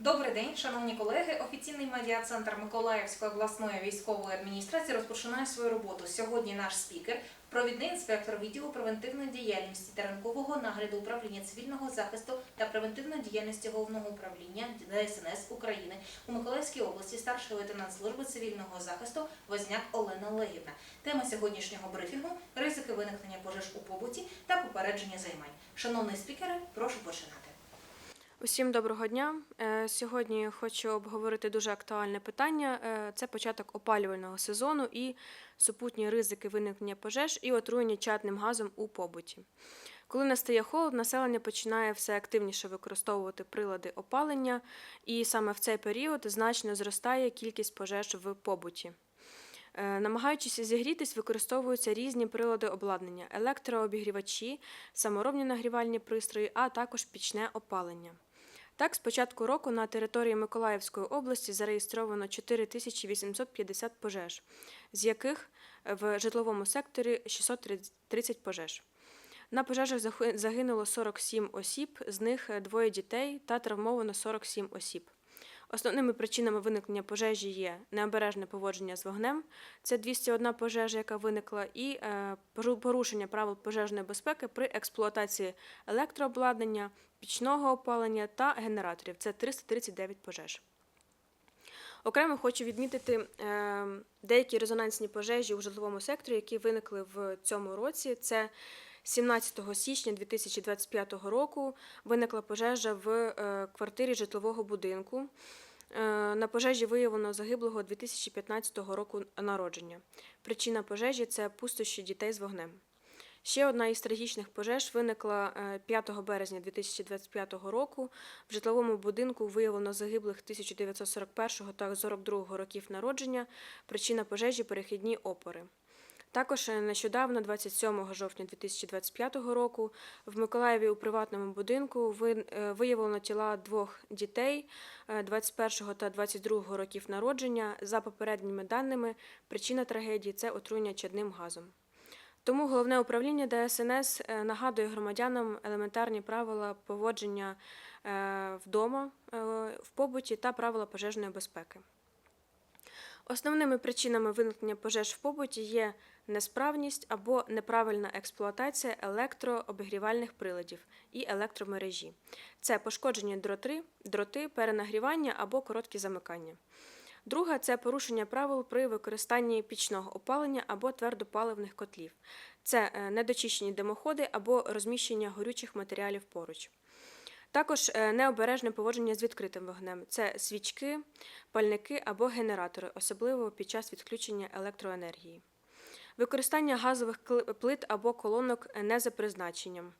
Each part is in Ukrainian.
Добрий день, шановні колеги. Офіційний медіа-центр Миколаївської обласної військової адміністрації розпочинає свою роботу. Сьогодні наш спікер, провідний інспектор відділу превентивної діяльності та ринкового нагляду управління цивільного захисту та превентивної діяльності головного управління ДСНС України у Миколаївській області, старший лейтенант служби цивільного захисту Возняк Олена Легівна. Тема сьогоднішнього брифінгу ризики виникнення пожеж у побуті та попередження займань. Шановні спікери, прошу починати. Усім доброго дня. Е, Сьогодні хочу обговорити дуже актуальне питання. Е, Це початок опалювального сезону і супутні ризики виникнення пожеж і отруєння чадним газом у побуті. Коли настає холод, населення починає все активніше використовувати прилади опалення, і саме в цей період значно зростає кількість пожеж в побуті. Е, Намагаючись зігрітись, використовуються різні прилади обладнання: електрообігрівачі, саморобні нагрівальні пристрої, а також пічне опалення. Так, з початку року на території Миколаївської області зареєстровано 4850 пожеж, з яких в житловому секторі 630 пожеж. На пожежах загинуло 47 осіб, з них двоє дітей та травмовано 47 осіб. Основними причинами виникнення пожежі є необережне поводження з вогнем, це 201 пожежа, яка виникла, і е, порушення правил пожежної безпеки при експлуатації електрообладнання, пічного опалення та генераторів. Це 339 пожеж. Окремо хочу відмітити е, деякі резонансні пожежі у житловому секторі, які виникли в цьому році. Це 17 січня 2025 року виникла пожежа в е, квартирі житлового будинку. Е, На пожежі виявлено загиблого 2015 року народження. Причина пожежі це пустощі дітей з вогнем. Ще одна із трагічних пожеж виникла е, 5 березня 2025 року. В житловому будинку виявлено загиблих 1941 та 42 років народження. Причина пожежі перехідні опори. Також е, нещодавно, 27 жовтня 2025 року, в Миколаєві у приватному будинку е, виявлено тіла двох дітей е, 21 та 22 років народження. За попередніми даними, причина трагедії це отруєння чадним газом. Тому головне управління ДСНС е, нагадує громадянам елементарні правила поводження е, вдома е, в побуті та правила пожежної безпеки. Основними причинами виникнення пожеж в побуті є несправність або неправильна експлуатація електрообігрівальних приладів і електромережі. Це пошкоджені дроти, дроти, перенагрівання або короткі замикання. Друга це порушення правил при використанні пічного опалення або твердопаливних котлів. Це е, недочищені димоходи або розміщення горючих матеріалів поруч. Також е, необережне поводження з відкритим вогнем це свічки, пальники або генератори, особливо під час відключення електроенергії. Використання газових плит або колонок не за призначенням.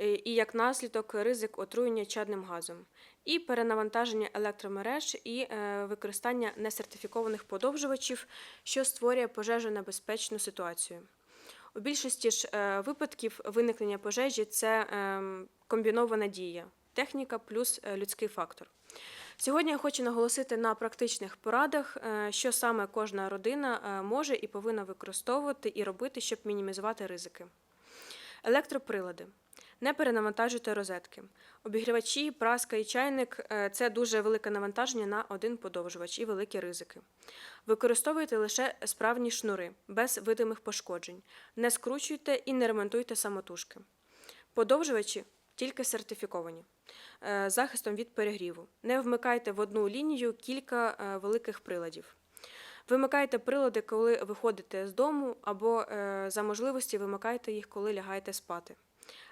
Е, І як наслідок ризик отруєння чадним газом, і перенавантаження електромереж і е, використання несертифікованих подовжувачів, що створює пожежонебезпечну ситуацію. У більшості ж е, випадків виникнення пожежі це ем, комбінована дія, техніка плюс е, людський фактор. Сьогодні я хочу наголосити на практичних порадах, е, що саме кожна родина може і повинна використовувати і робити, щоб мінімізувати ризики. Електроприлади. Не перенавантажуйте розетки. Обігрівачі, праска і чайник це дуже велике навантаження на один подовжувач і великі ризики. Використовуйте лише справні шнури, без видимих пошкоджень. Не скручуйте і не ремонтуйте самотужки. Подовжувачі тільки сертифіковані е, захистом від перегріву. Не вмикайте в одну лінію кілька е, великих приладів. Вимикайте прилади, коли виходите з дому, або е, за можливості вимикайте їх, коли лягаєте спати.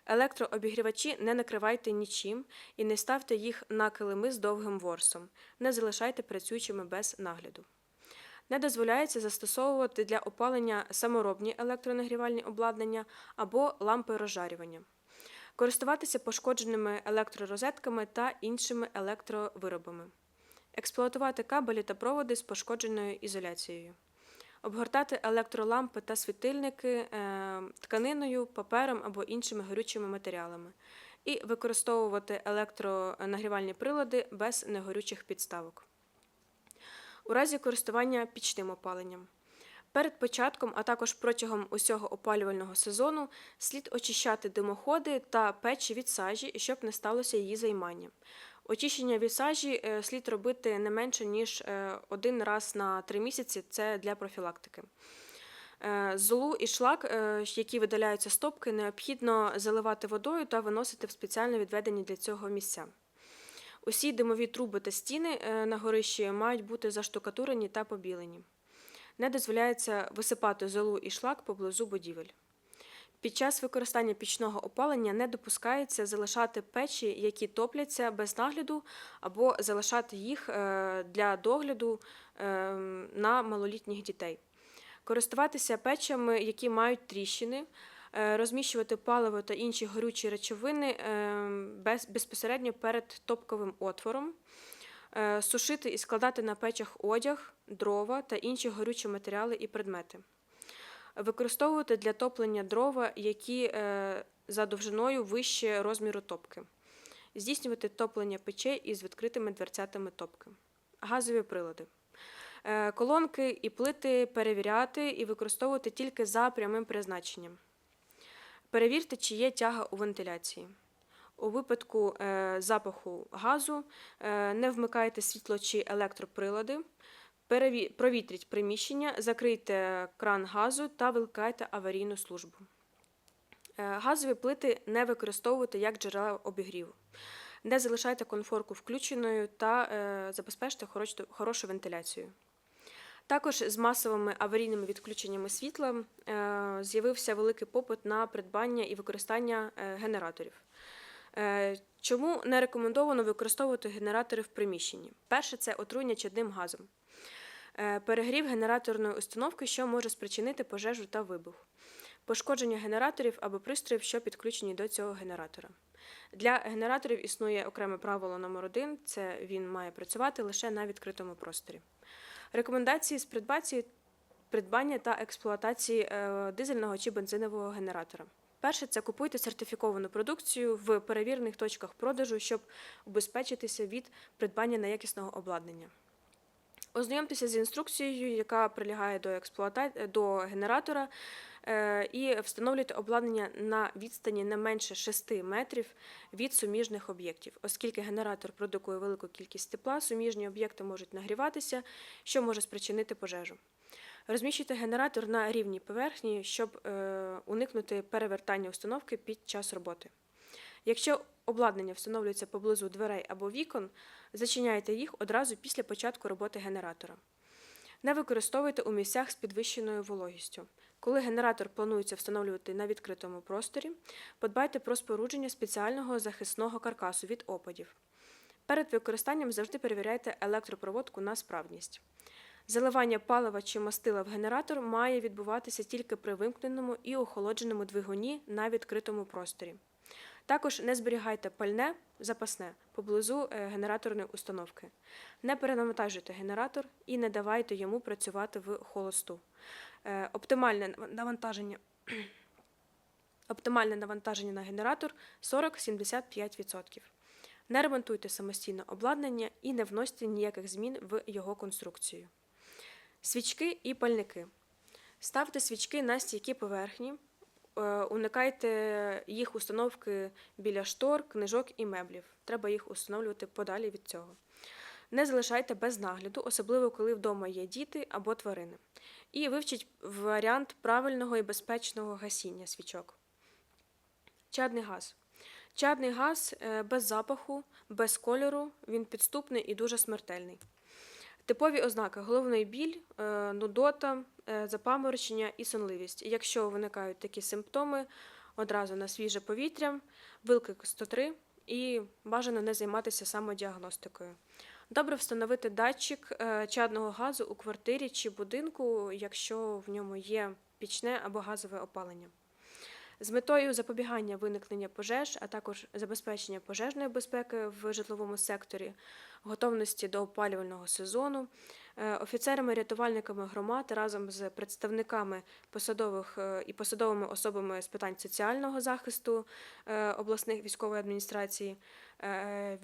Електрообігрівачі не накривайте нічим і не ставте їх на килими з довгим ворсом. Не залишайте працюючими без нагляду. Не дозволяється застосовувати для опалення саморобні електронагрівальні обладнання або лампи розжарювання. Користуватися пошкодженими електророзетками та іншими електровиробами. Експлуатувати кабелі та проводи з пошкодженою ізоляцією. Обгортати електролампи та світильники е, тканиною, папером або іншими горючими матеріалами. І використовувати електронагрівальні прилади без негорючих підставок. У разі користування пічним опаленням. Перед початком, а також протягом усього опалювального сезону, слід очищати димоходи та печі від сажі, щоб не сталося її займання. Очищення від сажі е, слід робити не менше ніж е, один раз на три місяці. Це для профілактики. Е, Золу і шлак, які видаляються стопки, необхідно заливати водою та виносити в спеціально відведені для цього місця. Усі димові труби та стіни е, на горищі мають бути заштукатурені та побілені. Не дозволяється висипати золу і шлак поблизу будівель. Під час використання пічного опалення не допускається залишати печі, які топляться без нагляду, або залишати їх е, для догляду е, на малолітніх дітей. Користуватися печами, які мають тріщини, розміщувати паливо та інші горючі речовини е, безпосередньо перед топковим отвором, е, сушити і складати на печах одяг, дрова та інші горючі матеріали і предмети. Використовувати для топлення дрова, які е, за довжиною вище розміру топки. Здійснювати топлення печей із відкритими дверцятами топки. Газові прилади. Е, Колонки і плити перевіряти і використовувати тільки за прямим призначенням. Перевірте, чи є тяга у вентиляції. У випадку е, запаху газу е, не вмикайте світло чи електроприлади. Провітріть приміщення, закрийте кран газу та викликайте аварійну службу. Е, Газові плити не використовуйте як джерела обігріву. Не залишайте конфорку включеною та забезпечте хорошу вентиляцію. Також з масовими аварійними відключеннями світла е, з'явився великий попит на придбання і використання е, генераторів. Е, Чому не рекомендовано використовувати генератори в приміщенні? Перше це отруєння чадним газом. Перегрів генераторної установки, що може спричинити пожежу та вибух. Пошкодження генераторів або пристроїв, що підключені до цього генератора. Для генераторів існує окреме правило номер 1 це він має працювати лише на відкритому просторі. Рекомендації з придбації, придбання та експлуатації е, дизельного чи бензинового генератора. Перше це купуйте сертифіковану продукцію в перевірених точках продажу, щоб убезпечитися від придбання неякісного обладнання. Ознайомтеся з інструкцією, яка прилягає до експлуата... до генератора, і встановлюйте обладнання на відстані не менше 6 метрів від суміжних об'єктів, оскільки генератор продукує велику кількість тепла, суміжні об'єкти можуть нагріватися, що може спричинити пожежу. Розміщуйте генератор на рівній поверхні, щоб е, уникнути перевертання установки під час роботи. Якщо обладнання встановлюється поблизу дверей або вікон, зачиняйте їх одразу після початку роботи генератора. Не використовуйте у місцях з підвищеною вологістю. Коли генератор планується встановлювати на відкритому просторі, подбайте про спорудження спеціального захисного каркасу від опадів. Перед використанням завжди перевіряйте електропроводку на справність. Заливання палива чи мастила в генератор має відбуватися тільки при вимкненому і охолодженому двигуні на відкритому просторі. Також не зберігайте пальне запасне поблизу е, генераторної установки. Не перенавантажуйте генератор і не давайте йому працювати в холосту. Е, Оптимальне навантаження. Оптимальне навантаження на генератор 40-75%. Не ремонтуйте самостійно обладнання і не вносьте ніяких змін в його конструкцію. Свічки і пальники. Ставте свічки на стійкі поверхні, е, уникайте їх установки біля штор, книжок і меблів. Треба їх установлювати подалі від цього. Не залишайте без нагляду, особливо коли вдома є діти або тварини. І вивчіть варіант правильного і безпечного гасіння свічок. Чадний газ. Чадний газ е, без запаху, без кольору, він підступний і дуже смертельний. Типові ознаки: головний біль, е, нудота, е, запаморочення і сонливість. Якщо виникають такі симптоми, одразу на свіже повітря, виклик 103 і бажано не займатися самодіагностикою. Добре встановити датчик е, чадного газу у квартирі чи будинку, якщо в ньому є пічне або газове опалення. З метою запобігання виникнення пожеж, а також забезпечення пожежної безпеки в житловому секторі, готовності до опалювального сезону, е, офіцерами-рятувальниками громад разом з представниками посадових е, і посадовими особами з питань соціального захисту е, обласних військової адміністрації,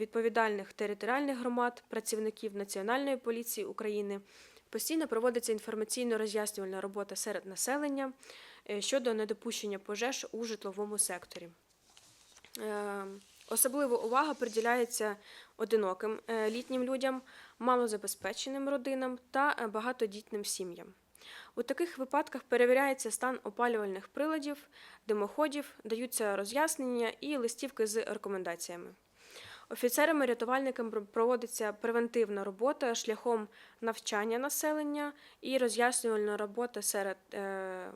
відповідальних територіальних громад, працівників Національної поліції України. Постійно проводиться інформаційно-роз'яснювальна робота серед населення щодо недопущення пожеж у житловому секторі. Е, Особлива увага приділяється одиноким е, літнім людям, малозабезпеченим родинам та е, багатодітним сім'ям. У таких випадках перевіряється стан опалювальних приладів, димоходів, даються роз'яснення і листівки з рекомендаціями. Офіцерами-рятувальниками проводиться превентивна робота шляхом навчання населення і роз'яснювальна робота серед е,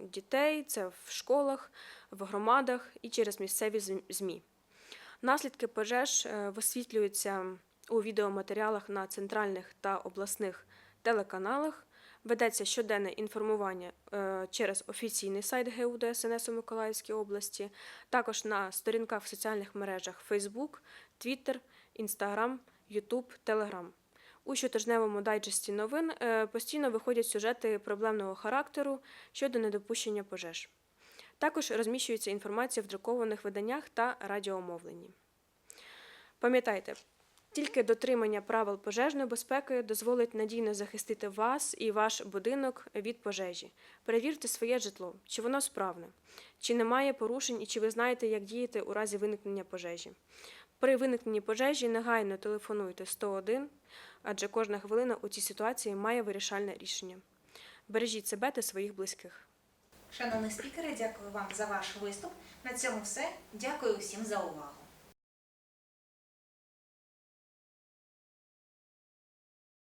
дітей, це в школах, в громадах і через місцеві ЗМІ. Наслідки пожеж е, висвітлюються у відеоматеріалах на центральних та обласних телеканалах. Ведеться щоденне інформування е, через офіційний сайт ГУ ДСНС у Миколаївській області, також на сторінках в соціальних мережах Facebook, Twitter, Instagram, YouTube, Telegram. У щотижневому дайджесті новин е, постійно виходять сюжети проблемного характеру щодо недопущення пожеж. Також розміщується інформація в друкованих виданнях та радіомовленні. Пам'ятайте, тільки дотримання правил пожежної безпеки дозволить надійно захистити вас і ваш будинок від пожежі. Перевірте своє житло, чи воно справне, чи немає порушень і чи ви знаєте, як діяти у разі виникнення пожежі. При виникненні пожежі негайно телефонуйте 101, адже кожна хвилина у цій ситуації має вирішальне рішення. Бережіть себе та своїх близьких. Шановні спікери, дякую вам за ваш виступ. На цьому все. Дякую усім за увагу.